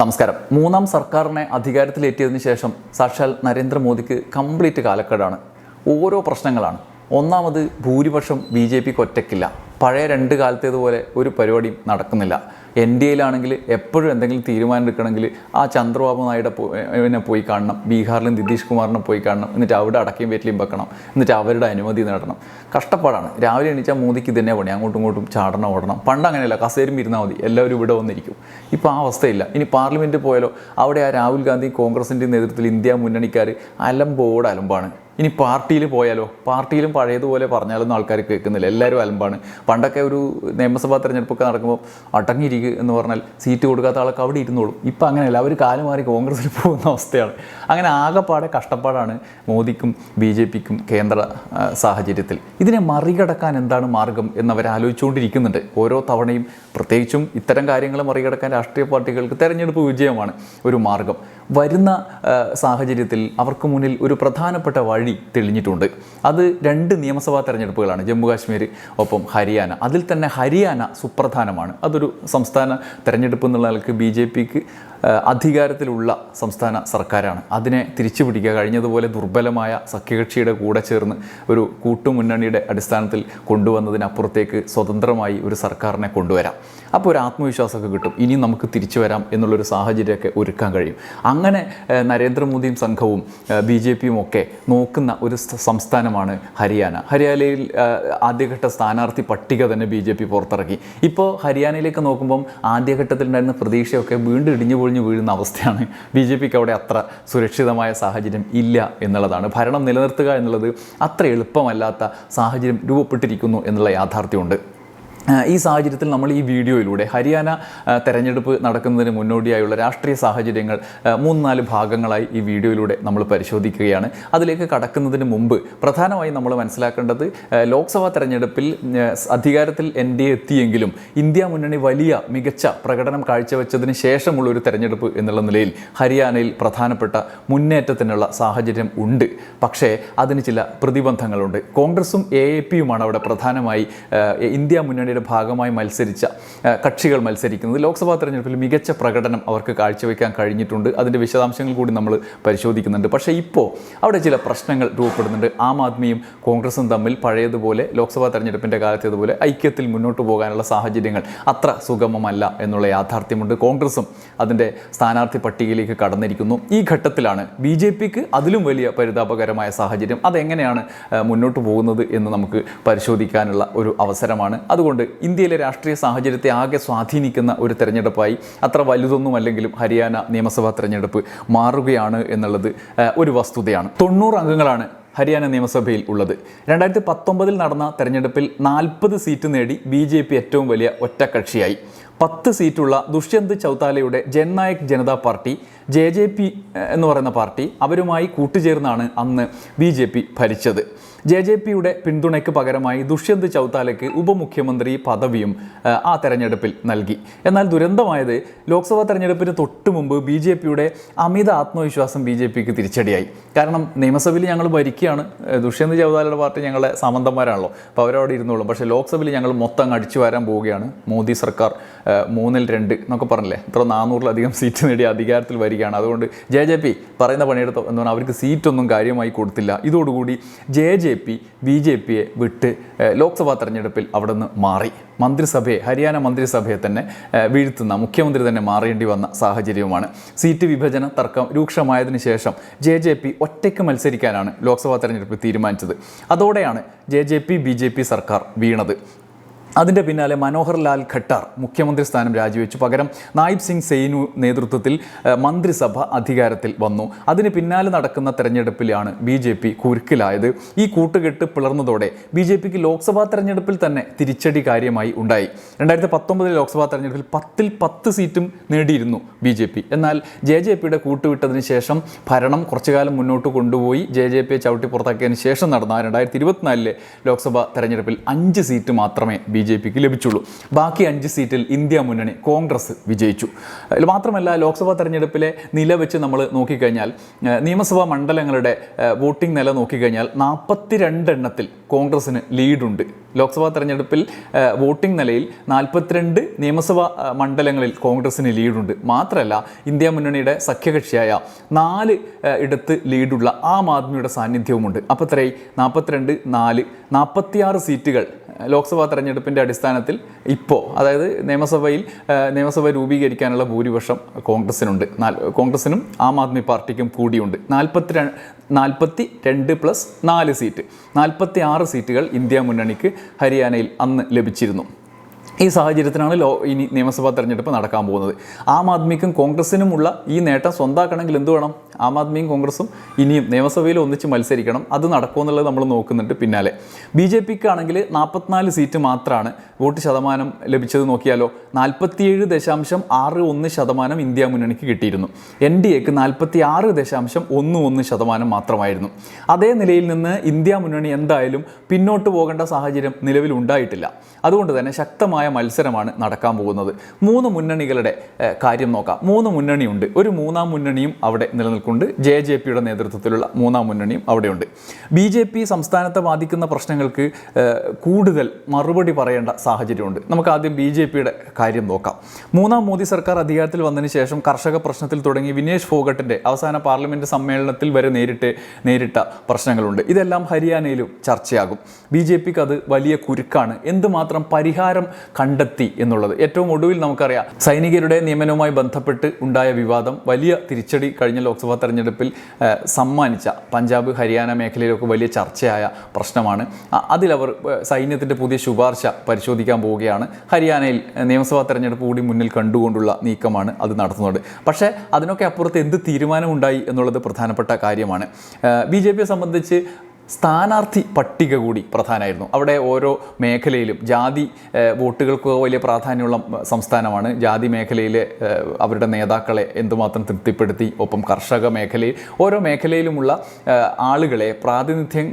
നമസ്കാരം. മൂന്നാം സർക്കാരിനെ അധികാരത്തിലേറ്റിയതിന് ശേഷം സാക്ഷാൽ നരേന്ദ്രമോദിക്ക് കംപ്ലീറ്റ് കാലക്കേടാണ്. ഓരോ പ്രശ്നങ്ങളാണ്. ഒന്നാമത് ഭൂരിപക്ഷം ബി ജെ പിക്ക് ഒറ്റയ്ക്കില്ല പഴയ രണ്ട് കാലത്തേതുപോലെ ഒരു പരിപാടിയും നടക്കുന്നില്ല. എൻ ഡി എയിലാണെങ്കിൽ എപ്പോഴും എന്തെങ്കിലും തീരുമാനം എടുക്കണമെങ്കിൽ ആ ചന്ദ്രബാബു നായിഡു പോയി പോയി കാണണം. ബീഹാറിലും നിതീഷ് കുമാറിനെ പോയി കാണണം. എന്നിട്ട് അവിടെ അടക്കയും വെറ്റിലും വെക്കണം. എന്നിട്ട് അവരുടെ അനുമതി നേടണം. കഷ്ടപ്പാടാണ്. രാവിലെ എണീച്ചാൽ മോദിക്ക് ഇതന്നെ പണി. അങ്ങോട്ടും ഇങ്ങോട്ടും ചാടണം ഓടണം. പണ്ട് അങ്ങനെയല്ല. കസേരും ഇരുന്നാൽ മതി. എല്ലാവരും ഇവിടെ വന്നിരിക്കും. ഇപ്പോൾ ആ അവസ്ഥയില്ല. ഇനി പാർലമെന്റ് പോയാലോ? അവിടെ ആ രാഹുൽ ഗാന്ധി കോൺഗ്രസിന്റെ നേതൃത്വത്തിൽ ഇന്ത്യ മുന്നണിക്കാർ അലമ്പോട് അലമ്പാണ്. ഇനി പാർട്ടിയിൽ പോയാലോ? പാർട്ടിയിലും പഴയതുപോലെ പറഞ്ഞാലൊന്നും ആൾക്കാർ കേൾക്കുന്നില്ല. എല്ലാവരും അലമ്പാണ്. പണ്ടൊക്കെ ഒരു നിയമസഭാ തെരഞ്ഞെടുപ്പൊക്കെ നടക്കുമ്പോൾ അടങ്ങിയിരിക്കുക എന്ന് പറഞ്ഞാൽ സീറ്റ് കൊടുക്കാത്ത ആളൊക്കെ അവിടെ ഇരുന്നോളും. ഇപ്പം അങ്ങനെയല്ല. അവർ കാലം മാറി കോൺഗ്രസിൽ പോകുന്ന അവസ്ഥയാണ്. അങ്ങനെ ആകെപ്പാടെ കഷ്ടപ്പാടാണ് മോദിക്കും ബി ജെ പിക്കും കേന്ദ്ര സാഹചര്യത്തിൽ. ഇതിനെ മറികടക്കാൻ എന്താണ് മാർഗം എന്നവർ ആലോചിച്ചുകൊണ്ടിരിക്കുന്നുണ്ട് ഓരോ തവണയും പ്രത്യേകിച്ചും ഇത്തരം കാര്യങ്ങൾ മറികടക്കാൻ രാഷ്ട്രീയ പാർട്ടികൾക്ക് തെരഞ്ഞെടുപ്പ് വിജയമാണ് ഒരു മാർഗം. വരുന്ന സാഹചര്യത്തിൽ അവർക്ക് മുന്നിൽ ഒരു പ്രധാനപ്പെട്ട വഴി തെളിഞ്ഞിട്ടുണ്ട്. അത് രണ്ട് നിയമസഭാ തെരഞ്ഞെടുപ്പുകളാണ്. ജമ്മു കാശ്മീർ ഒപ്പം ഹരിയാന. അതിൽ തന്നെ ഹരിയാന സുപ്രധാനമാണ്. അതൊരു സംസ്ഥാന തെരഞ്ഞെടുപ്പ് എന്നുള്ള നിലയ്ക്ക് ബി ജെ പിക്ക് അധികാരത്തിലുള്ള സംസ്ഥാന സർക്കാരാണ്. അതിനെ തിരിച്ചു പിടിക്കുക. കഴിഞ്ഞതുപോലെ ദുർബലമായ സഖ്യകക്ഷിയുടെ കൂടെ ചേർന്ന് ഒരു കൂട്ടുമുന്നണിയുടെ അടിസ്ഥാനത്തിൽ കൊണ്ടുവന്നതിനപ്പുറത്തേക്ക് സ്വതന്ത്രമായി ഒരു സർക്കാരിനെ കൊണ്ടുവരാം. അപ്പോൾ ഒരു ആത്മവിശ്വാസമൊക്കെ കിട്ടും. ഇനി നമുക്ക് തിരിച്ചു വരാം എന്നുള്ളൊരു സാഹചര്യമൊക്കെ ഒരുക്കാൻ കഴിയും. അങ്ങനെ നരേന്ദ്രമോദിയും സംഘവും ബി ജെ പിയും ഒക്കെ നോക്കുന്ന ഒരു സംസ്ഥാനമാണ് ഹരിയാന. ഹരിയാനയിൽ ആദ്യഘട്ട സ്ഥാനാർത്ഥി പട്ടിക തന്നെ ബി ജെ പി പുറത്തിറക്കി. ഇപ്പോൾ ഹരിയാനയിലേക്ക് നോക്കുമ്പം ആദ്യഘട്ടത്തിലുണ്ടായിരുന്ന പ്രതീക്ഷയൊക്കെ വീണ്ടും ഇടിഞ്ഞു പൊളിഞ്ഞു വീഴുന്ന അവസ്ഥയാണ് ബി ജെ പിക്ക് അവിടെ അത്ര സുരക്ഷിതമായ സാഹചര്യം ഇല്ല എന്നുള്ളതാണ്. ഭരണം നിലനിർത്തുക എന്നുള്ളത് അത്ര എളുപ്പമല്ലാത്ത സാഹചര്യം രൂപപ്പെട്ടിരിക്കുന്നു എന്നുള്ള യാഥാർത്ഥ്യമുണ്ട്. ഈ സാഹചര്യത്തിൽ നമ്മൾ ഈ വീഡിയോയിലൂടെ ഹരിയാന തെരഞ്ഞെടുപ്പ് നടക്കുന്നതിന് മുന്നോടിയായുള്ള രാഷ്ട്രീയ സാഹചര്യങ്ങൾ മൂന്ന് നാല് ഭാഗങ്ങളായി ഈ വീഡിയോയിലൂടെ നമ്മൾ പരിശോധിക്കുകയാണ്. അതിലേക്ക് കടക്കുന്നതിന് മുമ്പ് പ്രധാനമായും നമ്മൾ മനസ്സിലാക്കേണ്ടത് ലോക്സഭാ തെരഞ്ഞെടുപ്പിൽ അധികാരത്തിൽ എൻ ഡി എ എത്തിയെങ്കിലും ഇന്ത്യ മുന്നണി വലിയ മികച്ച പ്രകടനം കാഴ്ചവെച്ചതിന് ശേഷമുള്ള ഒരു തെരഞ്ഞെടുപ്പ് എന്നുള്ള നിലയിൽ ഹരിയാനയിൽ പ്രധാനപ്പെട്ട മുന്നേറ്റത്തിനുള്ള സാഹചര്യം ഉണ്ട്. പക്ഷേ അതിന് ചില പ്രതിബന്ധങ്ങളുണ്ട്. കോൺഗ്രസും എ എ പിയുമാണ് അവിടെ പ്രധാനമായി ഇന്ത്യ മുന്നണിയുടെ ഭാഗമായി മത്സരിച്ച കക്ഷികൾ മത്സരിക്കുന്നത്. ലോക്സഭാ തെരഞ്ഞെടുപ്പിൽ മികച്ച പ്രകടനം അവർക്ക് കാഴ്ചവെക്കാൻ കഴിഞ്ഞിട്ടുണ്ട്. അതിന്റെ വിശദാംശങ്ങൾ കൂടി നമ്മൾ പരിശോധിക്കുന്നുണ്ട്. പക്ഷേ ഇപ്പോൾ അവിടെ ചില പ്രശ്നങ്ങൾ രൂപപ്പെടുന്നുണ്ട്. ആം ആദ്മിയും കോൺഗ്രസും തമ്മിൽ പഴയതുപോലെ ലോക്സഭാ തെരഞ്ഞെടുപ്പിന്റെ കാലത്തേതുപോലെ ഐക്യത്തിൽ മുന്നോട്ട് പോകാനുള്ള സാഹചര്യങ്ങൾ അത്ര സുഗമമല്ല എന്നുള്ള യാഥാർത്ഥ്യമുണ്ട്. കോൺഗ്രസും അതിന്റെ സ്ഥാനാർത്ഥി പട്ടികയിലേക്ക് കടന്നിരിക്കുന്നു. ഈ ഘട്ടത്തിലാണ് ബി ജെ പിക്ക് അതിലും വലിയ പരിതാപകരമായ സാഹചര്യം. അതെങ്ങനെയാണ് മുന്നോട്ട് പോകുന്നത് എന്ന് നമുക്ക് പരിശോധിക്കാനുള്ള ഒരു അവസരമാണ്. അതുകൊണ്ട് ഇന്ത്യയിലെ രാഷ്ട്രീയ സാഹചര്യത്തെ ആകെ സ്വാധീനിക്കുന്ന ഒരു തെരഞ്ഞെടുപ്പായി അത്ര വലുതൊന്നും അല്ലെങ്കിലും ഹരിയാന നിയമസഭാ തെരഞ്ഞെടുപ്പ് മാറുകയാണ് എന്നുള്ളത് ഒരു വസ്തുതയാണ്. തൊണ്ണൂറ് അംഗങ്ങളാണ് ഹരിയാന നിയമസഭയിൽ ഉള്ളത്. രണ്ടായിരത്തി പത്തൊമ്പതിൽ നടന്ന തെരഞ്ഞെടുപ്പിൽ നാൽപ്പത് സീറ്റ് നേടി ബി ജെ പി ഏറ്റവും വലിയ ഒറ്റക്കക്ഷിയായി. പത്ത് സീറ്റുള്ള Dushyant ചൗത്താലയുടെ Jannayak Janata party J J P എന്ന് പറയുന്ന പാർട്ടി അവരുമായി കൂട്ടുചേർന്നാണ് അന്ന് ബി ജെ പി ഭരിച്ചത്. ജെ ജെ പിയുടെ പിന്തുണയ്ക്ക് പകരമായി ദുഷ്യന്ത് ചൗത്താലയ്ക്ക് ഉപമുഖ്യമന്ത്രി പദവിയും ആ, തെരഞ്ഞെടുപ്പിൽ നൽകി. എന്നാൽ ദുരന്തമായത് ലോക്സഭാ തെരഞ്ഞെടുപ്പിന് തൊട്ട് മുമ്പ് ബി ജെ പിയുടെ അമിത ആത്മവിശ്വാസം ബി ജെ പിക്ക് തിരിച്ചടിയായി. കാരണം നിയമസഭയിൽ ഞങ്ങൾ ഭരിക്കുകയാണ്. ദുഷ്യന്ത് ചൌതാലയുടെ പാർട്ടി ഞങ്ങളെ സാമന്തന്മാരാണല്ലോ അപ്പോൾ അവരവിടെ ഇരുന്നോളും. പക്ഷേ ലോക്സഭയിൽ ഞങ്ങൾ മൊത്തം അടിച്ചു വരാൻ പോവുകയാണ്. മോദി സർക്കാർ മൂന്നിൽ രണ്ട് എന്നൊക്കെ പറഞ്ഞില്ലേ? ഇത്ര നാനൂറിലധികം സീറ്റ് നേടി അധികാരത്തിൽ വരികയാണ്. അതുകൊണ്ട് ജെ ജെ പി പറയുന്ന പണിയെടുത്തോ എന്ന് പറഞ്ഞാൽ അവർക്ക് സീറ്റൊന്നും കാര്യമായി കൊടുത്തില്ല. ഇതോടുകൂടി J J P B J പിയെ വിട്ട് ലോക്സഭാ തെരഞ്ഞെടുപ്പിൽ അവിടെ നിന്ന് മാറി. മന്ത്രിസഭയെ ഹരിയാന മന്ത്രിസഭയെ തന്നെ വീഴ്ത്തുന്ന മുഖ്യമന്ത്രി തന്നെ മാറേണ്ടി വന്ന സാഹചര്യവുമാണ്. സീറ്റ് വിഭജന തർക്കം രൂക്ഷമായതിന് ശേഷം ജെ ജെ പി ഒറ്റയ്ക്ക് മത്സരിക്കാനാണ് ലോക്സഭാ തെരഞ്ഞെടുപ്പിൽ തീരുമാനിച്ചത്. അതോടെയാണ് J J P B J P സർക്കാർ വീണത്. അതിന്റെ പിന്നാലെ മനോഹർ ലാൽ ഖട്ടാർ മുഖ്യമന്ത്രി സ്ഥാനം രാജിവെച്ചു. പകരം നായിബ് സിംഗ് സെയ്നു നേതൃത്വത്തിൽ മന്ത്രിസഭ അധികാരത്തിൽ വന്നു. അതിന് പിന്നാലെ നടക്കുന്ന തെരഞ്ഞെടുപ്പിലാണ് ബി ജെ പി കുരുക്കിലായത്. ഈ കൂട്ടുകെട്ട് പിളർന്നതോടെ ബി ജെ പിക്ക് ലോക്സഭാ തെരഞ്ഞെടുപ്പിൽ തന്നെ തിരിച്ചടി കാര്യമായി ഉണ്ടായി. രണ്ടായിരത്തി പത്തൊമ്പതിലെ ലോക്സഭാ തെരഞ്ഞെടുപ്പിൽ പത്തിൽ പത്ത് സീറ്റും നേടിയിരുന്നു ബി ജെ പി. എന്നാൽ ജെ ജെ പിയുടെ കൂട്ടുവിട്ടതിന് ശേഷം ഭരണം കുറച്ചു കാലം മുന്നോട്ട് കൊണ്ടുപോയി. ജെ ജെ പിയെ ചവിട്ടി പുറത്താക്കിയതിന് ശേഷം നടന്ന രണ്ടായിരത്തി ഇരുപത്തിനാലിലെ ലോക്സഭാ തെരഞ്ഞെടുപ്പിൽ അഞ്ച് സീറ്റ് മാത്രമേ ബി ജെ പിക്ക് ലഭിച്ചുള്ളൂ. ബാക്കി അഞ്ച് സീറ്റിൽ ഇന്ത്യ മുന്നണി കോൺഗ്രസ് വിജയിച്ചു. മാത്രമല്ല ലോക്സഭാ തെരഞ്ഞെടുപ്പിലെ നില വെച്ച് നമ്മൾ നോക്കിക്കഴിഞ്ഞാൽ നിയമസഭാ മണ്ഡലങ്ങളുടെ വോട്ടിംഗ് നില നോക്കിക്കഴിഞ്ഞാൽ നാൽപ്പത്തിരണ്ടെണ്ണത്തിൽ കോൺഗ്രസിന് ലീഡുണ്ട്. ലോക്സഭാ തെരഞ്ഞെടുപ്പിൽ വോട്ടിംഗ് നിലയിൽ നാൽപ്പത്തിരണ്ട് നിയമസഭാ മണ്ഡലങ്ങളിൽ കോൺഗ്രസിന് ലീഡുണ്ട്. മാത്രമല്ല ഇന്ത്യ മുന്നണിയുടെ സഖ്യകക്ഷിയായ നാല് ഇടത്ത് ലീഡുള്ള ആം ആദ്മിയുടെ സാന്നിധ്യവുമുണ്ട്. അപ്പോൾ ഇത്രയും നാൽപ്പത്തിരണ്ട് നാല് നാൽപ്പത്തിയാറ് സീറ്റുകൾ ലോക്സഭാ ലോക്സഭാ തെരഞ്ഞെടുപ്പിന്റെ അടിസ്ഥാനത്തിൽ ഇപ്പോൾ അതായത് നിയമസഭയിൽ നിയമസഭ രൂപീകരിക്കാനുള്ള ഭൂരിപക്ഷം കോൺഗ്രസിനുണ്ട്. കോൺഗ്രസിനും ആം ആദ്മി പാർട്ടിക്കും കൂടിയുണ്ട്. നാൽപ്പത്തി നാൽപ്പത്തി രണ്ട് പ്ലസ് നാല് സീറ്റ്. നാൽപ്പത്തി ആറ് സീറ്റുകൾ ഇന്ത്യ മുന്നണിക്ക് ഹരിയാനയിൽ അന്ന് ലഭിച്ചിരുന്നു. ഈ സാഹചര്യത്തിനാണ് ലോ ഇനി നിയമസഭാ തെരഞ്ഞെടുപ്പ് നടക്കാൻ പോകുന്നത്. ആം ആദ്മിക്കും കോൺഗ്രസിനുമുള്ള ഈ നേട്ടം സ്വന്താക്കണമെങ്കിൽ എന്ത് വേണം? ആം ആദ്മിയും കോൺഗ്രസും ഇനിയും നിയമസഭയിൽ ഒന്നിച്ച് മത്സരിക്കണം. അത് നടക്കുമോ എന്നുള്ളത് നമ്മൾ നോക്കുന്നുണ്ട് പിന്നാലെ. ബി ജെ പിക്ക് ആണെങ്കിൽ നാൽപ്പത്തിനാല് സീറ്റ് മാത്രമാണ് വോട്ട് ശതമാനം ലഭിച്ചത് നോക്കിയാലോ. നാൽപ്പത്തിയേഴ് ദശാംശം ആറ് ഒന്ന് ശതമാനം ഇന്ത്യ മുന്നണിക്ക് കിട്ടിയിരുന്നു. എൻ ഡി എക്ക് നാൽപ്പത്തി ആറ് ദശാംശം ഒന്ന് ഒന്ന് ശതമാനം മാത്രമായിരുന്നു. അതേ നിലയിൽ നിന്ന് ഇന്ത്യ മുന്നണി എന്തായാലും പിന്നോട്ട് പോകേണ്ട സാഹചര്യം നിലവിൽ ഉണ്ടായിട്ടില്ല. അതുകൊണ്ട് തന്നെ ശക്തമായ മത്സരമാണ് നടക്കാൻ പോകുന്നത്. മൂന്ന് മുന്നണികളുടെ കാര്യം നോക്കാം. മൂന്ന് മുന്നണിയുണ്ട്. ഒരു മൂന്നാം മുന്നണിയും അവിടെ നിലനിൽക്കുന്നുണ്ട്. ജെ ജെ പിയുടെ നേതൃത്വത്തിലുള്ള മൂന്നാം മുന്നണിയും അവിടെയുണ്ട്. ബി ജെ പി സംസ്ഥാനത്തെ ബാധിക്കുന്ന പ്രശ്നങ്ങൾക്ക് കൂടുതൽ മറുപടി പറയേണ്ട സാഹചര്യമുണ്ട്. നമുക്ക് ആദ്യം ബി ജെ പിയുടെ കാര്യം നോക്കാം. മൂന്നാം മോദി സർക്കാർ അധികാരത്തിൽ വന്നതിന് ശേഷം കർഷക പ്രശ്നത്തിൽ തുടങ്ങി വിനേഷ് ഫോഗട്ടിന്റെ അവസാന പാർലമെന്റ് സമ്മേളനത്തിൽ വരെ നേരിട്ട് നേരിട്ട പ്രശ്നങ്ങളുണ്ട്. ഇതെല്ലാം ഹരിയാനയിലും ചർച്ചയാകും. ബി ജെ പിക്ക് അത് വലിയ കുരുക്കാണ്. എന്തുമാത്രം പരിഹാരം കണ്ടെത്തി എന്നുള്ളത്. ഏറ്റവും ഒടുവിൽ നമുക്കറിയാം സൈനികരുടെ നിയമനവുമായി ബന്ധപ്പെട്ട് ഉണ്ടായ വിവാദം വലിയ തിരിച്ചടി കഴിഞ്ഞ ലോക്സഭാ തെരഞ്ഞെടുപ്പിൽ സമ്മാനിച്ച പഞ്ചാബ് ഹരിയാന മേഖലയിലൊക്കെ വലിയ ചർച്ചയായ പ്രശ്നമാണ്. അതിലവർ സൈന്യത്തിന്റെ പുതിയ ശുപാർശ പരിശോധിക്കാൻ പോവുകയാണ്. ഹരിയാനയിൽ നിയമസഭാ തെരഞ്ഞെടുപ്പ് കൂടി മുന്നിൽ കണ്ടുകൊണ്ടുള്ള നീക്കമാണ് അത് നടത്തുന്നത്. പക്ഷേ അതിനൊക്കെ അപ്പുറത്ത് എന്ത് തീരുമാനമുണ്ടായി എന്നുള്ളത് പ്രധാനപ്പെട്ട കാര്യമാണ്. ബി ജെ പിയെ സംബന്ധിച്ച് സ്ഥാനാർത്ഥി പട്ടിക കൂടി പ്രധാനമായിരുന്നു. അവിടെ ഓരോ മേഖലയിലും ജാതി വോട്ടുകൾക്ക് വലിയ പ്രാധാന്യമുള്ള സംസ്ഥാനമാണ്. ജാതി മേഖലയിലെ അവരുടെ നേതാക്കളെ എന്തുമാത്രം തൃപ്തിപ്പെടുത്തി ഒപ്പം കർഷക മേഖലയിൽ ഓരോ മേഖലയിലുമുള്ള ആളുകളെ പ്രാതിനിധ്യം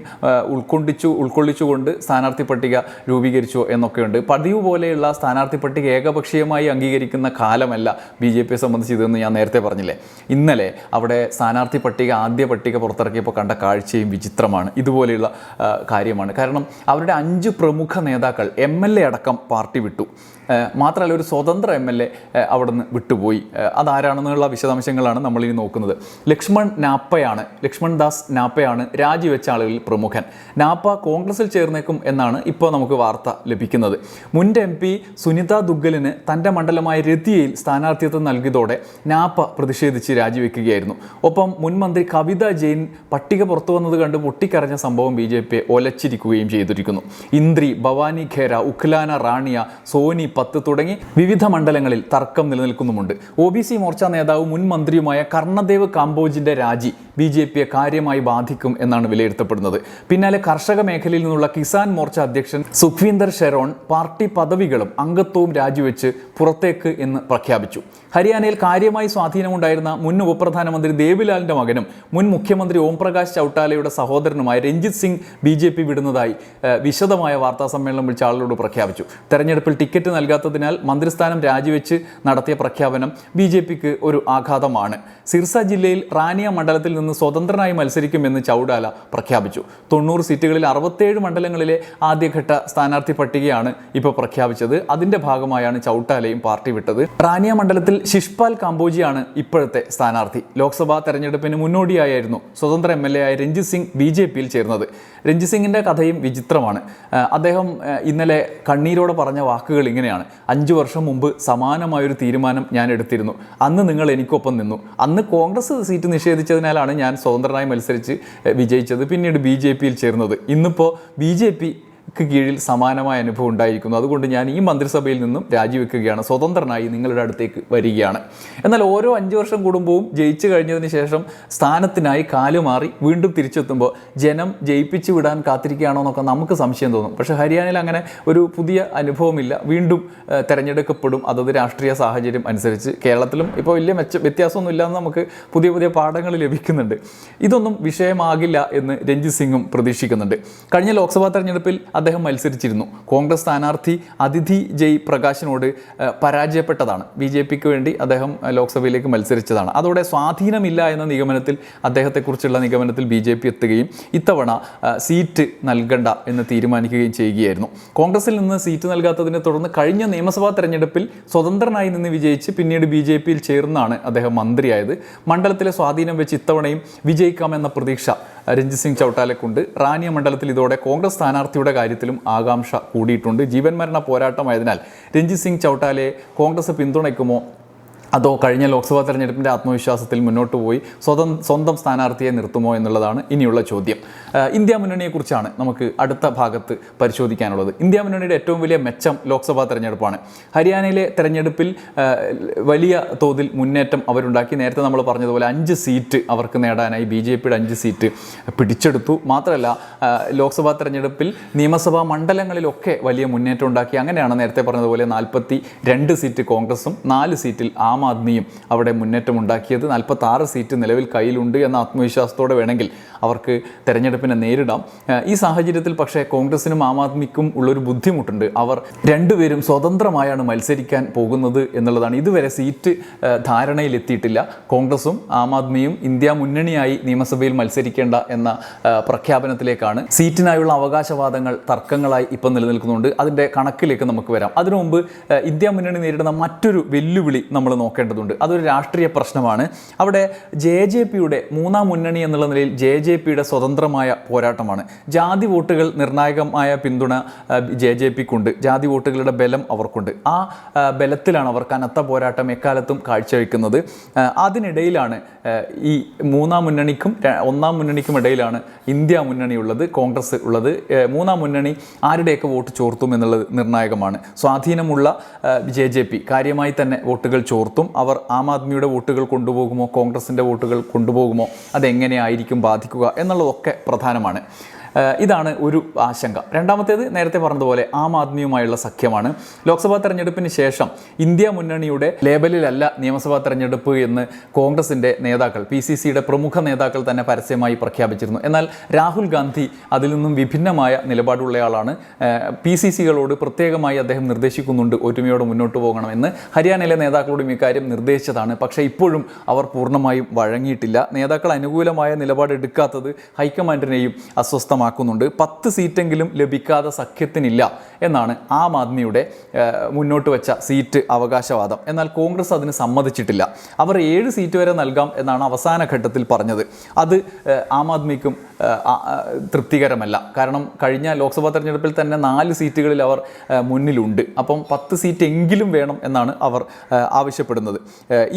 ഉൾക്കൊണ്ടിച്ചു ഉൾക്കൊള്ളിച്ചുകൊണ്ട് സ്ഥാനാർത്ഥി പട്ടിക രൂപീകരിച്ചു എന്നൊക്കെയുണ്ട്. പതിവ് പോലെയുള്ള സ്ഥാനാർത്ഥി പട്ടിക ഏകപക്ഷീയമായി അംഗീകരിക്കുന്ന കാലമല്ല ബി ജെ പിയെ സംബന്ധിച്ച് ഇതെന്ന് ഞാൻ നേരത്തെ പറഞ്ഞില്ലേ? ഇന്നലെ അവിടെ സ്ഥാനാർത്ഥി പട്ടിക ആദ്യ പട്ടിക പുറത്തിറക്കിയപ്പോൾ കണ്ട കാഴ്ചയും വിചിത്രമാണ്. ഇതുപോലെയുള്ള കാര്യമാണ്. കാരണം അവരുടെ അഞ്ച് പ്രമുഖ നേതാക്കൾ എം എൽ എ അടക്കം പാർട്ടി വിട്ടു. മാത്രമല്ല ഒരു സ്വതന്ത്ര എം എൽ എ അവിടെ നിന്ന് വിട്ടുപോയി. അതാരാണെന്നുള്ള വിശദാംശങ്ങളാണ് നമ്മളിനി നോക്കുന്നത്. ലക്ഷ്മൺ നാപ്പയാണ് ലക്ഷ്മൺ ദാസ് നാപ്പയാണ് രാജിവെച്ച ആളുകളിൽ പ്രമുഖൻ. നാപ്പ കോൺഗ്രസിൽ ചേർന്നേക്കും എന്നാണ് ഇപ്പോൾ നമുക്ക് വാർത്ത ലഭിക്കുന്നത്. മുൻ എം പി സുനിത ദുഗ്ഗലിന് തന്റെ മണ്ഡലമായ രതിയയിൽ സ്ഥാനാർത്ഥിത്വം നൽകിയതോടെ നാപ്പ പ്രതിഷേധിച്ച് രാജിവെക്കുകയായിരുന്നു. ഒപ്പം മുൻ മന്ത്രി കവിത ജെയിൻ പട്ടിക പുറത്തു വന്നത് കണ്ട് പൊട്ടിക്കരഞ്ഞ സംഭവം ബി ജെ പിയെ ഒലച്ചിരിക്കുകയും ചെയ്തിരിക്കുന്നു. ഇന്ദ്രി ഭവാനി ഖേര ഉഖ്ലാന റാണിയ സോനി പത്ത് തുടങ്ങി വിവിധ മണ്ഡലങ്ങളിൽ തർക്കം നിലനിൽക്കുന്നുമുണ്ട്. ഒ ബി സി മോർച്ച നേതാവ് മുൻ മന്ത്രിയുമായ കർണദേവ് കാംബോജിന്റെ രാജി ബി ജെ പിയെ കാര്യമായി ബാധിക്കും എന്നാണ് വിലയിരുത്തപ്പെടുന്നത്. പിന്നാലെ കർഷക മേഖലയിൽ നിന്നുള്ള കിസാൻ മോർച്ച അധ്യക്ഷൻ സുഖ്വീന്ദർ ഷെറോൺ പാർട്ടി പദവികളും അംഗത്വവും രാജിവെച്ച് പുറത്തേക്ക് എന്ന് പ്രഖ്യാപിച്ചു. ഹരിയാനയിൽ കാര്യമായി സ്വാധീനമുണ്ടായിരുന്ന മുൻ ഉപപ്രധാനമന്ത്രി ദേവിലാലിന്റെ മകനും മുൻ മുഖ്യമന്ത്രി ഓംപ്രകാശ് ചൌട്ടാലയുടെ സഹോദരനുമായ Ranjit Singh B J P വിടുന്നതായി വിശദമായ വാർത്താ സമ്മേളനം വിളിച്ച ആളുകളോട് പ്രഖ്യാപിച്ചു. തെരഞ്ഞെടുപ്പിൽ ടിക്കറ്റ് നൽകാത്തതിനാൽ മന്ത്രിസ്ഥാനം രാജിവെച്ച് നടത്തിയ പ്രഖ്യാപനം ബി ജെ പിക്ക് ഒരു ആഘാതമാണ്. സിർസ ജില്ലയിൽ റാനിയ മണ്ഡലത്തിൽ നിന്ന് സ്വതന്ത്രനായി മത്സരിക്കുമെന്ന് ചൌഡാല പ്രഖ്യാപിച്ചു. തൊണ്ണൂറ് സീറ്റുകളിൽ അറുപത്തേഴ് മണ്ഡലങ്ങളിലെ ആദ്യഘട്ട സ്ഥാനാർത്ഥി പട്ടികയാണ് ഇപ്പോൾ പ്രഖ്യാപിച്ചത്. അതിന്റെ ഭാഗമായാണ് ചൌട്ടാലയും പാർട്ടി വിട്ടത്. റാനിയ മണ്ഡലത്തിൽ ശിഷ്പാൽ കാംബോജിയാണ് ഇപ്പോഴത്തെ സ്ഥാനാർത്ഥി. ലോക്സഭാ തെരഞ്ഞെടുപ്പിന് മുന്നോടിയായിരുന്നു സ്വതന്ത്ര എം എൽ എ ആയ രഞ്ജിത് സിംഗ് ബി ജെ പിയിൽ ചേർന്നത്. രഞ്ജിത് സിംഗിന്റെ കഥയും വിചിത്രമാണ്. അദ്ദേഹം ഇന്നലെ കണ്ണീരോടെ പറഞ്ഞ വാക്കുകൾ ഇങ്ങനെയാണ്. അഞ്ചു വർഷം മുമ്പ് സമാനമായൊരു തീരുമാനം ഞാൻ എടുത്തിരുന്നു. അന്ന് നിങ്ങൾ എനിക്കൊപ്പം നിന്നു. അന്ന് കോൺഗ്രസ് സീറ്റ് നിഷേധിച്ചതിനാലാണ് ഞാൻ സ്വതന്ത്രനായി മത്സരിച്ച് വിജയിച്ചത് പിന്നീട് ബി ജെ പിയിൽ ചേർന്നത്. ഇന്നിപ്പോൾ ബി ജെ പി ക്ക് കീഴിൽ സമാനമായ അനുഭവം ഉണ്ടായിരിക്കുന്നു. അതുകൊണ്ട് ഞാൻ ഈ മന്ത്രിസഭയിൽ നിന്നും രാജിവെക്കുകയാണ്. സ്വതന്ത്രനായി നിങ്ങളുടെ അടുത്തേക്ക് വരികയാണ്. എന്നാൽ ഓരോ അഞ്ച് വർഷം കുടുംബവും ജയിച്ചു കഴിഞ്ഞതിന് ശേഷം സ്ഥാനത്തിനായി കാലുമാറി വീണ്ടും തിരിച്ചെത്തുമ്പോൾ ജനം ജയിപ്പിച്ചു വിടാൻ കാത്തിരിക്കുകയാണോ എന്നൊക്കെ നമുക്ക് സംശയം തോന്നും. പക്ഷേ ഹരിയാനയിൽ അങ്ങനെ ഒരു പുതിയ അനുഭവമില്ല. വീണ്ടും തിരഞ്ഞെടുക്കപ്പെടും. അതത് രാഷ്ട്രീയ സാഹചര്യം അനുസരിച്ച് കേരളത്തിലും ഇപ്പോൾ വലിയ മെച്ച വ്യത്യാസമൊന്നും ഇല്ലാന്ന് നമുക്ക് പുതിയ പുതിയ പാഠങ്ങൾ ലഭിക്കുന്നുണ്ട്. ഇതൊന്നും വിഷയമാകില്ല എന്ന് രഞ്ജിത് സിംഗും പ്രതീക്ഷിക്കുന്നുണ്ട്. കഴിഞ്ഞ ലോക്സഭാ തെരഞ്ഞെടുപ്പിൽ അദ്ദേഹം മത്സരിച്ചിരുന്നു. കോൺഗ്രസ് സ്ഥാനാർത്ഥി അതിഥി ജയ് പ്രകാശിനോട് പരാജയപ്പെട്ടതാണ്. ബി ജെ പിക്ക് വേണ്ടി അദ്ദേഹം ലോക്സഭയിലേക്ക് മത്സരിച്ചതാണ്. അതോടെ സ്വാധീനമില്ല എന്ന നിഗമനത്തിൽ അദ്ദേഹത്തെക്കുറിച്ചുള്ള നിഗമനത്തിൽ ബി ജെ പി എത്തുകയും ഇത്തവണ സീറ്റ് നൽകണ്ട എന്ന് തീരുമാനിക്കുകയും ചെയ്യുകയായിരുന്നു. കോൺഗ്രസിൽ നിന്ന് സീറ്റ് നൽകാത്തതിനെ തുടർന്ന് കഴിഞ്ഞ നിയമസഭാ തെരഞ്ഞെടുപ്പിൽ സ്വതന്ത്രനായി നിന്ന് വിജയിച്ച് പിന്നീട് ബി ജെ പിയിൽ ചേർന്നാണ് അദ്ദേഹം മന്ത്രിയായത്. മണ്ഡലത്തിലെ സ്വാധീനം വെച്ച് ഇത്തവണയും വിജയിക്കാമെന്ന പ്രതീക്ഷ രഞ്ജിത് സിംഗ് ചൌട്ടാലക്കുണ്ട്. റാനിയ മണ്ഡലത്തിൽ ഇതോടെ കോൺഗ്രസ് സ്ഥാനാർത്ഥിയുടെ കാര്യത്തിലും ആകാംക്ഷ കൂടിയിട്ടുണ്ട്. ജീവൻ മരണ പോരാട്ടമായതിനാൽ രഞ്ജിത് സിംഗ് ചൌട്ടാലയെ കോൺഗ്രസ് പിന്തുണയ്ക്കുമോ അതോ കഴിഞ്ഞ ലോക്സഭാ തെരഞ്ഞെടുപ്പിന്റെ ആത്മവിശ്വാസത്തിൽ മുന്നോട്ട് പോയി സ്വതം സ്വന്തം സ്ഥാനാർത്ഥിയെ നിർത്തുമോ എന്നുള്ളതാണ് ഇനിയുള്ള ചോദ്യം. ഇന്ത്യ മുന്നണിയെക്കുറിച്ചാണ് നമുക്ക് അടുത്ത ഭാഗത്ത് പരിശോധിക്കാനുള്ളത്. ഇന്ത്യ മുന്നണിയുടെ ഏറ്റവും വലിയ മെച്ചം ലോക്സഭാ തെരഞ്ഞെടുപ്പാണ്. ഹരിയാനയിലെ തെരഞ്ഞെടുപ്പിൽ വലിയ തോതിൽ മുന്നേറ്റം അവരുണ്ടാക്കി. നേരത്തെ നമ്മൾ പറഞ്ഞതുപോലെ അഞ്ച് സീറ്റ് അവർക്ക് നേടാനായി ബി ജെ പിയുടെ അഞ്ച് സീറ്റ് പിടിച്ചെടുത്തു. മാത്രമല്ല ലോക്സഭാ തെരഞ്ഞെടുപ്പിൽ നിയമസഭാ മണ്ഡലങ്ങളിലൊക്കെ വലിയ മുന്നേറ്റം ഉണ്ടാക്കി. അങ്ങനെയാണ് നേരത്തെ പറഞ്ഞതുപോലെ നാൽപ്പത്തി രണ്ട് സീറ്റ് കോൺഗ്രസും നാല് സീറ്റിൽ ആം ആദ്മിയും അവിടെ മുന്നേറ്റം ഉണ്ടാക്കിയത്. നാൽപ്പത്തി സീറ്റ് നിലവിൽ കയ്യിലുണ്ട് എന്ന ആത്മവിശ്വാസത്തോടെ വേണമെങ്കിൽ അവർക്ക് തെരഞ്ഞെടുപ്പിനെ നേരിടാം. ഈ സാഹചര്യത്തിൽ പക്ഷേ കോൺഗ്രസിനും ആം ആദ്മിക്കും ഉള്ളൊരു ബുദ്ധിമുട്ടുണ്ട്. അവർ രണ്ടുപേരും സ്വതന്ത്രമായാണ് മത്സരിക്കാൻ പോകുന്നത് എന്നുള്ളതാണ്. ഇതുവരെ സീറ്റ് ധാരണയിലെത്തിയിട്ടില്ല. കോൺഗ്രസും ആം ആദ്മിയും ഇന്ത്യ മുന്നണിയായി നിയമസഭയിൽ മത്സരിക്കേണ്ട എന്ന പ്രഖ്യാപനത്തിലേക്കാണ്. സീറ്റിനായുള്ള അവകാശവാദങ്ങൾ തർക്കങ്ങളായി ഇപ്പം നിലനിൽക്കുന്നുണ്ട്. അതിന്റെ കണക്കിലേക്ക് നമുക്ക് വരാം. അതിനു മുമ്പ് ഇന്ത്യ മുന്നണി നേരിടുന്ന മറ്റൊരു വെല്ലുവിളി നമ്മൾ നോക്കേണ്ടതുണ്ട്. അതൊരു രാഷ്ട്രീയ പ്രശ്നമാണ്. അവിടെ ജെ ജെ പിയുടെ മൂന്നാം മുന്നണി എന്നുള്ള നിലയിൽ ജെ ജെ പിയുടെ സ്വതന്ത്രമായ പോരാട്ടമാണ്. ജാതി വോട്ടുകൾ നിർണായകമായ പിന്തുണ ജെ ജെ പിക്കുണ്ട്. ജാതി വോട്ടുകളുടെ ബലം അവർക്കുണ്ട്. ആ ബലത്തിലാണ് അവർ കനത്ത പോരാട്ടം എക്കാലത്തും കാഴ്ചവെക്കുന്നത്. അതിനിടയിലാണ് ഈ മൂന്നാം മുന്നണിക്കും ഒന്നാം മുന്നണിക്കും ഇടയിലാണ് ഇന്ത്യ മുന്നണി ഉള്ളത് കോൺഗ്രസ് ഉള്ളത്. മൂന്നാം മുന്നണി ആരുടെയൊക്കെ വോട്ട് ചോർത്തും എന്നുള്ളത് നിർണായകമാണ്. സ്വാധീനമുള്ള ജെ ജെ പി കാര്യമായി തന്നെ വോട്ടുകൾ ചോർത്തും. അവർ ആം ആദ്മിയുടെ വോട്ടുകൾ കൊണ്ടുപോകുമോ കോൺഗ്രസിന്റെ വോട്ടുകൾ കൊണ്ടുപോകുമോ അതെങ്ങനെയായിരിക്കും ബാധിക്കുക എന്നുള്ളതൊക്കെ പ്രധാനമാണ്. ഇതാണ് ഒരു ആശങ്ക. രണ്ടാമത്തേത് നേരത്തെ പറഞ്ഞതുപോലെ ആം ആദ്മിയുമായുള്ള സഖ്യമാണ്. ലോക്സഭാ തെരഞ്ഞെടുപ്പിന് ശേഷം ഇന്ത്യ മുന്നണിയുടെ ലേബലിലല്ല നിയമസഭാ തെരഞ്ഞെടുപ്പ് എന്ന് കോൺഗ്രസിന്റെ നേതാക്കൾ പി സി സിയുടെ പ്രമുഖ നേതാക്കൾ തന്നെ പരസ്യമായി പ്രഖ്യാപിച്ചിരുന്നു. എന്നാൽ രാഹുൽ ഗാന്ധി അതിൽ നിന്നും വിഭിന്നമായ നിലപാടുള്ളയാളാണ്. പി സി സികളോട് പ്രത്യേകമായി അദ്ദേഹം നിർദ്ദേശിക്കുന്നുണ്ട് ഒരുമയോടെ മുന്നോട്ട് പോകണമെന്ന്. ഹരിയാനയിലെ നേതാക്കളോടും ഇക്കാര്യം നിർദ്ദേശിച്ചതാണ്. പക്ഷേ ഇപ്പോഴും അവർ പൂർണമായും വഴങ്ങിയിട്ടില്ല. നേതാക്കൾ അനുകൂലമായ നിലപാടെടുക്കാത്തത് ഹൈക്കമാൻഡിനെയും അസ്വസ്ഥമാക്കുന്നുണ്ട് പത്ത് സീറ്റെങ്കിലും ലഭിക്കാതെ സഖ്യത്തിനില്ല എന്നാണ് ആം ആദ്മിയുടെ മുന്നോട്ട് വെച്ച സീറ്റ് അവകാശവാദം. എന്നാൽ കോൺഗ്രസ് അതിന് സമ്മതിച്ചിട്ടില്ല. അവർ ഏഴ് സീറ്റ് വരെ നൽകാം എന്നാണ് അവസാന ഘട്ടത്തിൽ പറഞ്ഞത്. അത് ആം ആദ്മിക്കും തൃപ്തികരമല്ല. കാരണം കഴിഞ്ഞ ലോക്സഭാ തെരഞ്ഞെടുപ്പിൽ തന്നെ നാല് സീറ്റുകളിൽ അവർ മുന്നിലുണ്ട്. അപ്പം പത്ത് സീറ്റ് എങ്കിലും വേണം എന്നാണ് അവർ ആവശ്യപ്പെടുന്നത്.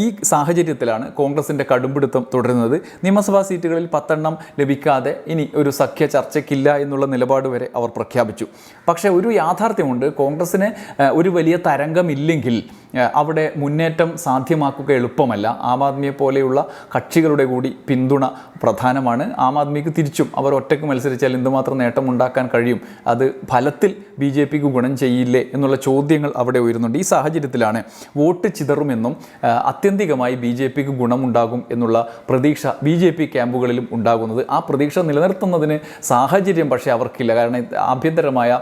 ഈ സാഹചര്യത്തിലാണ് കോൺഗ്രസിന്റെ കടുംപിടുത്തം തുടരുന്നത്. നിയമസഭാ സീറ്റുകളിൽ പത്തെണ്ണം ലഭിക്കാതെ ഇനി ഒരു സഖ്യ ചർച്ചയ്ക്കില്ല എന്നുള്ള നിലപാട് വരെ അവർ പ്രഖ്യാപിച്ചു. പക്ഷേ ഒരു യാഥാർത്ഥ്യമുണ്ട്. കോൺഗ്രസ്സിന് ഒരു വലിയ തരംഗമില്ലെങ്കിൽ അവിടെ മുന്നേറ്റം സാധ്യമാക്കുക എളുപ്പമല്ല. ആം ആദ്മിയെ പോലെയുള്ള കക്ഷികളുടെ കൂടി പിന്തുണ പ്രധാനമാണ്. ആം ആദ്മിക്ക് തിരിച്ചും അവർ ഒറ്റയ്ക്ക് മത്സരിച്ചാൽ എന്തുമാത്രം നേട്ടം ഉണ്ടാക്കാൻ കഴിയും? അത് ഫലത്തിൽ ബി ജെ പിക്ക് ഗുണം ചെയ്യില്ലേ എന്നുള്ള ചോദ്യങ്ങൾ അവിടെ ഉയരുന്നുണ്ട്. ഈ സാഹചര്യത്തിലാണ് വോട്ട് ചിതറുമെന്നും അത്യന്തികമായി ബി ജെ പിക്ക് ഗുണമുണ്ടാകും എന്നുള്ള പ്രതീക്ഷ ബി ജെ പി ക്യാമ്പുകളിലും ഉണ്ടാകുന്നത്. ആ പ്രതീക്ഷ നിലനിർത്തുന്നതിന് സാഹചര്യം പക്ഷേ അവർക്കില്ല. കാരണം ആഭ്യന്തരമായ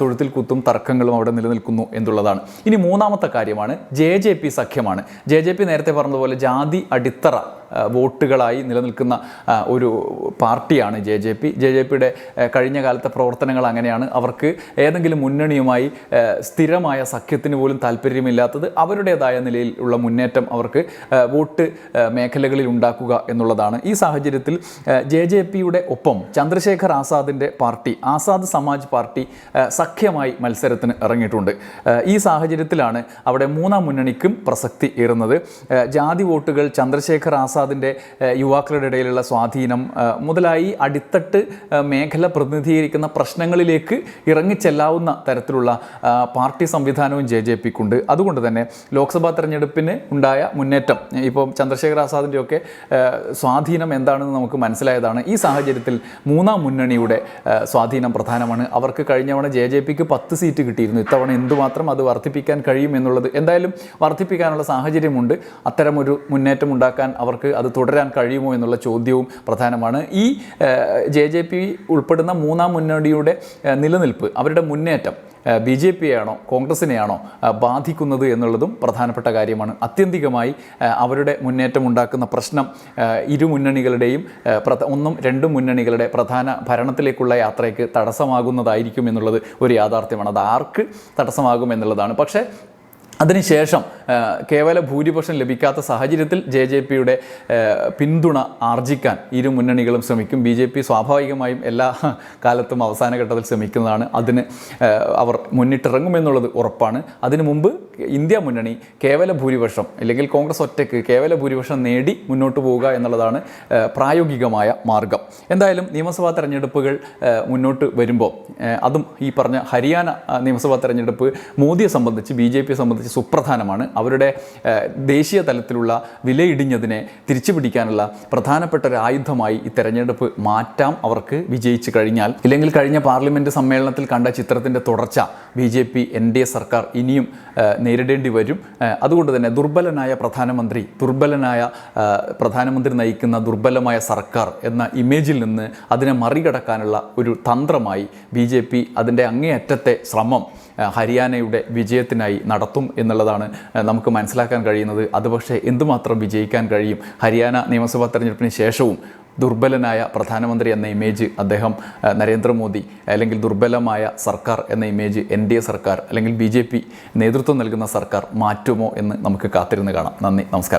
തൊഴുത്തിൽ കുത്തും തർക്കങ്ങളും അവിടെ നിലനിൽക്കുന്നു എന്നുള്ളതാണ്. ഇനി മൂന്നാമത്തെ കാര്യമാണ് ജെ ജെ പി സഖ്യമാണ്. ജെ ജെ പി നേരത്തെ പറഞ്ഞതുപോലെ ജാതി അടിത്തറ വോട്ടുകളായി നിലനിൽക്കുന്ന ഒരു പാർട്ടിയാണ് J J P. J J പിയുടെ കഴിഞ്ഞ കാലത്തെ പ്രവർത്തനങ്ങൾ അങ്ങനെയാണ്. അവർക്ക് ഏതെങ്കിലും മുന്നണിയുമായി സ്ഥിരമായ സഖ്യത്തിന് പോലും താല്പര്യമില്ലാത്തത് അവരുടേതായ നിലയിൽ ഉള്ള മുന്നേറ്റം അവർക്ക് വോട്ട് മേഖലകളിൽ ഉണ്ടാക്കുക എന്നുള്ളതാണ്. ഈ സാഹചര്യത്തിൽ ജെ ജെ പിയുടെ ഒപ്പം ചന്ദ്രശേഖർ ആസാദിന്റെ പാർട്ടി ആസാദ് സമാജ് പാർട്ടി സഖ്യമായി മത്സരത്തിന് ഇറങ്ങിയിട്ടുണ്ട്. ഈ സാഹചര്യത്തിലാണ് അവിടെ മൂന്നാം മുന്നണിക്കും പ്രസക്തി ഏറുന്നത്. ജാതി വോട്ടുകൾ ചന്ദ്രശേഖർ ആസാദിന്റെ യുവാക്കളുടെ ഇടയിലുള്ള സ്വാധീനം മുതലായി അടിത്തട്ട് മേഖല പ്രതിനിധീകരിക്കുന്ന പ്രശ്നങ്ങളിലേക്ക് ഇറങ്ങിച്ചെല്ലാവുന്ന തരത്തിലുള്ള പാർട്ടി സംവിധാനവും ജെ ജെ പിക്കുണ്ട്. അതുകൊണ്ട് തന്നെ ലോക്സഭാ തെരഞ്ഞെടുപ്പിന് ഉണ്ടായ മുന്നേറ്റം ഇപ്പം ചന്ദ്രശേഖർ ആസാദിന്റെയൊക്കെ സ്വാധീനം എന്താണെന്ന് നമുക്ക് മനസ്സിലായതാണ്. ഈ സാഹചര്യത്തിൽ മൂന്നാം മുന്നണിയുടെ സ്വാധീനം പ്രധാനമാണ്. അവർക്ക് കഴിഞ്ഞ തവണ ജെ ജെ പിക്ക് പത്ത് സീറ്റ് കിട്ടിയിരുന്നു. ഇത്തവണ എന്തുമാത്രം അത് വർദ്ധിപ്പിക്കാൻ കഴിയും എന്നുള്ളത് എന്തായാലും വർദ്ധിപ്പിക്കാനുള്ള സാഹചര്യമുണ്ട്. അത്തരമൊരു മുന്നേറ്റം ഉണ്ടാക്കാൻ അവർക്ക് അത് തുടരാൻ കഴിയുമോ എന്നുള്ള ചോദ്യവും പ്രധാനമാണ്. ഈ ജെ ജെ പി ഉൾപ്പെടുന്ന മൂന്നാം മുന്നണിയുടെ നിലനിൽപ്പ് അവരുടെ മുന്നേറ്റം ബി ജെ പിയെയാണോ കോൺഗ്രസിനെയാണോ ബാധിക്കുന്നത് എന്നുള്ളതും പ്രധാനപ്പെട്ട കാര്യമാണ്. അത്യന്തികമായി അവരുടെ മുന്നേറ്റം ഉണ്ടാക്കുന്ന പ്രശ്നം ഇരു മുന്നണികളുടെയും ഒന്നും രണ്ടും മുന്നണികളുടെ പ്രധാന ഭരണത്തിലേക്കുള്ള യാത്രയ്ക്ക് തടസ്സമാകുന്നതായിരിക്കും എന്നുള്ളത് ഒരു യാഥാർത്ഥ്യമാണ്. അത് ആർക്ക് തടസ്സമാകും എന്നുള്ളതാണ്. പക്ഷേ അതിനുശേഷം കേവല ഭൂരിപക്ഷം ലഭിക്കാത്ത സാഹചര്യത്തിൽ ജെ ജെ പിയുടെ പിന്തുണ ആർജിക്കാൻ ഇരു മുന്നണികളും ശ്രമിക്കും. ബി ജെ പി സ്വാഭാവികമായും എല്ലാ കാലത്തും അവസാന ഘട്ടത്തിൽ ശ്രമിക്കുന്നതാണ്. അതിന് അവർ മുന്നിട്ടിറങ്ങുമെന്നുള്ളത് ഉറപ്പാണ്. അതിനു മുമ്പ് ഇന്ത്യ മുന്നണി കേവല ഭൂരിപക്ഷം അല്ലെങ്കിൽ കോൺഗ്രസ് ഒറ്റയ്ക്ക് കേവല ഭൂരിപക്ഷം നേടി മുന്നോട്ട് പോവുക എന്നുള്ളതാണ് പ്രായോഗികമായ മാർഗം. എന്തായാലും നിയമസഭാ തെരഞ്ഞെടുപ്പുകൾ മുന്നോട്ട് വരുമ്പോൾ അതും ഈ പറഞ്ഞ ഹരിയാന നിയമസഭാ തെരഞ്ഞെടുപ്പ് മോദിയെ സംബന്ധിച്ച് ബി ജെ പിയെ സംബന്ധിച്ച് സുപ്രധാനമാണ്. അവരുടെ ദേശീയ തലത്തിലുള്ള വിലയിടിഞ്ഞതിനെ തിരിച്ചു പിടിക്കാനുള്ള പ്രധാനപ്പെട്ട ഒരു ആയുധമായി ഈ തെരഞ്ഞെടുപ്പ് മാറ്റാം അവർക്ക് വിജയിച്ചു കഴിഞ്ഞാൽ. ഇല്ലെങ്കിൽ കഴിഞ്ഞ പാർലമെന്റ് സമ്മേളനത്തിൽ കണ്ട ചിത്രത്തിന്റെ തുടർച്ച B J P N D A സർക്കാർ ഇനിയും നേരിടേണ്ടി വരും. അതുകൊണ്ട് തന്നെ ദുർബലനായ പ്രധാനമന്ത്രി ദുർബലനായ പ്രധാനമന്ത്രി നയിക്കുന്ന ദുർബലമായ സർക്കാർ എന്ന ഇമേജിൽ നിന്ന് അതിനെ മറികടക്കാനുള്ള ഒരു തന്ത്രമായി ബി ജെ പി അതിന്റെ അങ്ങേയറ്റത്തെ ശ്രമം ഹരിയാനയുടെ വിജയത്തിനായി നടത്തും എന്നുള്ളതാണ് നമുക്ക് മനസ്സിലാക്കാൻ കഴിയുന്നത്. അത് പക്ഷേ എന്തുമാത്രം വിജയിക്കാൻ കഴിയും? ഹരിയാന നിയമസഭാ തെരഞ്ഞെടുപ്പിന് ശേഷവും ദുർബലനായ പ്രധാനമന്ത്രി എന്ന ഇമേജ് അദ്ദേഹം നരേന്ദ്രമോദി അല്ലെങ്കിൽ ദുർബലമായ സർക്കാർ എന്ന ഇമേജ് എൻ ഡി എ സർക്കാർ അല്ലെങ്കിൽ ബി ജെ പി നേതൃത്വം നൽകുന്ന സർക്കാർ മാറ്റുമോ എന്ന് നമുക്ക് കാത്തിരുന്ന് കാണാം. നന്ദി നമസ്കാരം.